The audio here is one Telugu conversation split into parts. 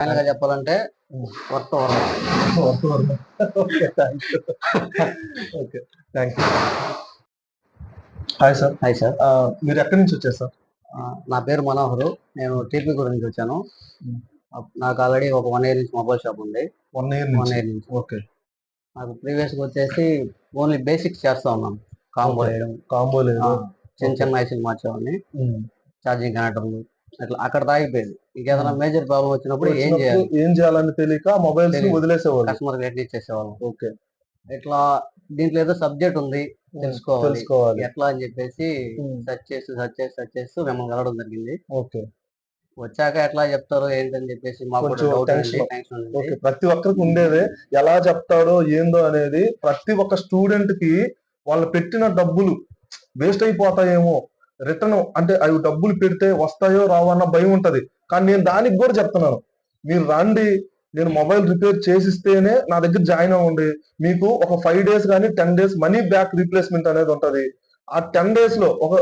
ఫైనల్గా చెప్పాలంటే worth okay thank you hi sir hi sir మీరు ఎక్కడి నుంచి వచ్చారు సార్ నా పేరు మనోహర్. నేను టీపీ గురించి వచ్చాను. అప్- నాకు ఆల్రెడీ ఒక వన్ ఇయర్ నుంచి మొబైల్ షాప్ ఉంది. వన్ ఇయర్ వన్ నుంచి ఇయర్ నుంచి. ఓకే. నాకు ప్రీవియస్గా వచ్చేసి ఓన్లీ బేసిక్స్ చేస్తా ఉన్నాను. కాంబో. వేయడం. కాంబో లేదు. చిన్న చిన్న ఐసీలు మార్చేవాడిని. ఉమ్. ఛార్జింగ్ కనెక్టర్లు. అట్లా అక్కడ దాగిపోయింది. ఇంకేదైనా Hmm. మేజర్ ప్రాబ్లం వచ్చినప్పుడు ఏం చేయాలి? ఏం చేయాలని తెలియక మొబైల్స్. వదిలేసేవాళ్ళు. కస్టమర్ రేట్ ఇచ్చేసేవాళ్ళం ఓకే. ఇట్లా దీంట్లో ఏదో సబ్జెక్ట్ ఉంది తెలుసుకోవాలి. ఎట్లా అని చెప్పేసి. సెర్చ్ చేసి సెర్చ్ చేసి సెర్చ్ చేస్తూ మిమ్మల్ని కలవడం జరిగింది. ఓకే. వచ్చాక ఎట్లా చెప్తారో ఏంటని చెప్పేసి మాకు ప్రతి ఒక్కరికి ఉండేదే ఎలా చెప్తాడో ఏందో అనేది ప్రతి ఒక్క స్టూడెంట్కి వాళ్ళు పెట్టిన డబ్బులు వేస్ట్ అయిపోతాయేమో. రిటర్న్ అంటే అవి డబ్బులు పెడితే వస్తాయో రావో అన్న భయం ఉంటది. కానీ నేను దానికి కూడా చెప్తున్నాను. మీరు రండి నేను మొబైల్ రిపేర్ చేసిస్తేనే నా దగ్గర జాయిన్ అవ్వండి. మీకు ఒక ఫైవ్ డేస్ కానీ ten days money back replacement అనేది ఉంటది. ఆ టెన్ డేస్లో ఒక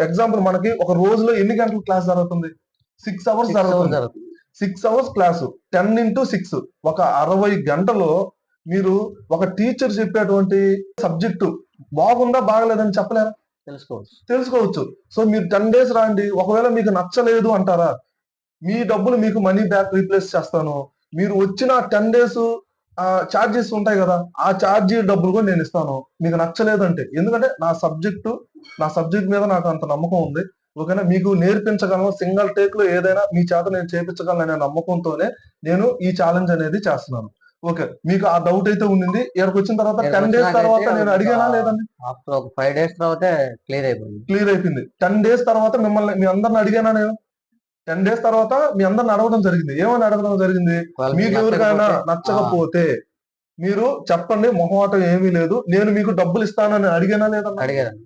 ఎగ్జాంపుల్ మనకి ఒక రోజులో ఎన్ని గంటల క్లాస్ జరుగుతుంది? సిక్స్ అవర్స్ జరుగుతుంది. Six hours class. Ten into six. ఒక అరవై గంటలో మీరు ఒక టీచర్ చెప్పేటువంటి సబ్జెక్టు బాగుందా బాగలేదని చెప్పలేరా? తెలుసుకోవచ్చు. తెలుసుకోవచ్చు. సో మీరు టెన్ డేస్ రాండి. ఒకవేళ మీకు నచ్చలేదు అంటారా? మీ డబ్బులు మీకు మనీ బ్యాక్ రీప్లేస్ చేస్తాను. మీరు వచ్చిన టెన్ డేస్ ఛార్జెస్ ఉంటాయి కదా ఆ ఛార్జీ డబ్బులు కూడా నేను ఇస్తాను. మీకు నచ్చలేదంటే ఎందుకంటే నా సబ్జెక్టు నా సబ్జెక్ట్ మీద నాకు అంత నమ్మకం ఉంది. ఓకేనా? మీకు నేర్పించగలను సింగిల్ టేక్లో ఏదైనా మీ చేత నేను చేపించగలను అనే నమ్మకంతోనే నేను ఈ ఛాలెంజ్ అనేది చేస్తున్నాను. ఓకే? మీకు ఆ డౌట్ అయితే ఉండింది. ఇక్కడికి వచ్చిన తర్వాత టెన్ డేస్ తర్వాత నేను అడిగానా లేదండి? ఫైవ్ డేస్ తర్వాత క్లియర్ అయిపోయింది. క్లియర్ అయిపోయింది. టెన్ డేస్ తర్వాత మిమ్మల్ని మీ అందరిని అడిగానా నేను? టెన్ డేస్ తర్వాత మీ అందరిని అడగడం జరిగింది. ఏమని అడగడం జరిగింది? మీకు ఎవరికైనా నచ్చకపోతే- మీరు చెప్పండి మొహమాటం ఏమీ లేదు. నేను మీకు డబ్బులు ఇస్తానని అడిగానా అడిగారు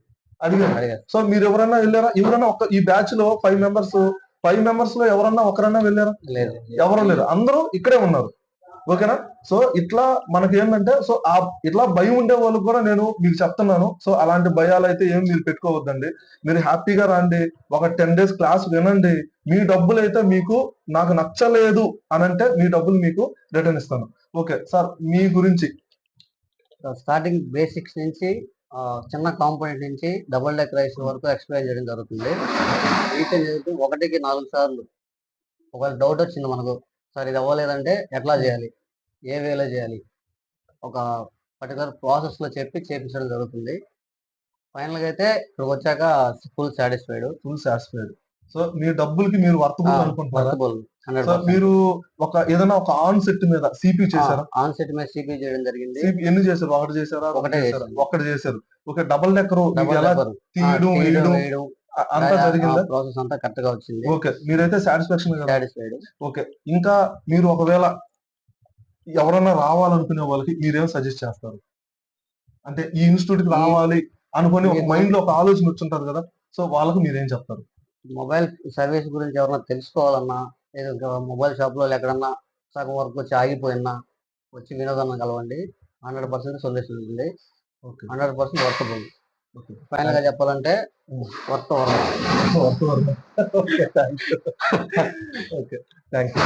అడిగాను. అడిగారు సో మీరు ఎవరన్నా వెళ్ళారా? ఎవరన్నా ఒక ఈ బ్యాచ్లో ఫైవ్ మెంబర్స్ ఫైవ్ మెంబర్స్లో ఎవరన్నా ఒకరన్నా వెళ్ళారా? లేదు. ఎవరు లేరు. అందరూ ఇక్కడే ఉన్నారు. ఓకేనా? సో ఇట్లా మనకి ఏంటంటే సో ఆ ఇట్లా భయం ఉండే వాళ్ళకి కూడా నేను మీకు చెప్తున్నాను. సో అలాంటి భయాలు అయితే ఏం మీరు పెట్టుకోవద్దండి. మీరు హ్యాపీగా రండి. ఒక టెన్ డేస్ క్లాస్ వినండి. మీ డబ్బులు అయితే మీకు నాకు నచ్చలేదు అని అంటే మీ డబ్బులు మీకు రిటర్న్ ఇస్తాను. ఓకే సార్ మీ గురించి. స్టార్టింగ్ బేసిక్స్ నుంచి చిన్న కాంపోనెంట్ నుంచి డబుల్ డెక్ రైస్ వరకు ఎక్స్ప్లెయిన్ చేయడం జరుగుతుంది. చదువుతూ ఒకటికి నాలుగు సార్లు. ఒక డౌట్ వచ్చింది మనకు. సార్ ఇది అవ్వలేదంటే ఎట్లా చేయాలి? ఏ వేలో చేయాలి? ఒక పర్టికులర్ ప్రాసెస్లో చెప్పి చేపించడం జరుగుతుంది. ఫైనల్గా అయితే ఇక్కడికి వచ్చాక full satisfied. Full satisfied. So మీ డబ్బులకి మీరు వర్తబుల్ అనుకుంటున్నారా? మీరు ఒక ఏదైనా ఒక ఆన్ సెట్ మీద సిపి చేశారా? ఆన్ సెట్ మీద సిపి చేయడం జరిగింది. ఎన్ని చేశారు? ఒకటి చేశారా? ఒకటే చేశారా? ఒక్కటి చేశారు. Okay double decker. తీయడం వేయడం. అంతా జరిగిందా? ప్రాసెస్ అంతా కరెక్ట్గా వచ్చింది. ఓకే మీరైతే సాటిస్ఫాక్షన్ సాటిస్ఫైడ్ ఓకే ఇంకా మీరు ఒకవేళ ఎవరన్నా రావాలనుకునే వాళ్ళకి మీరేం సజెస్ట్ చేస్తారు? అంటే ఈ ఇన్స్టిట్యూట్కి రావాలి అనుకుని ఒక మైండ్లో ఒక ఆలోచన వచ్చుంటది కదా సో వాళ్ళకి మీరేం చెప్తారు? మొబైల్ సర్వీస్ గురించి ఎవరన్నా తెలుసుకోవాలన్నా లేదా మొబైల్ షాప్లో ఎక్కడన్నా సగం వరకు వచ్చి ఆగిపోయినా వచ్చి వినోదన్న కలవండి hundred percent solution okay. Hundred percent worthable okay ఫైనల్గా చెప్పాలంటే worth okay thank you okay thank you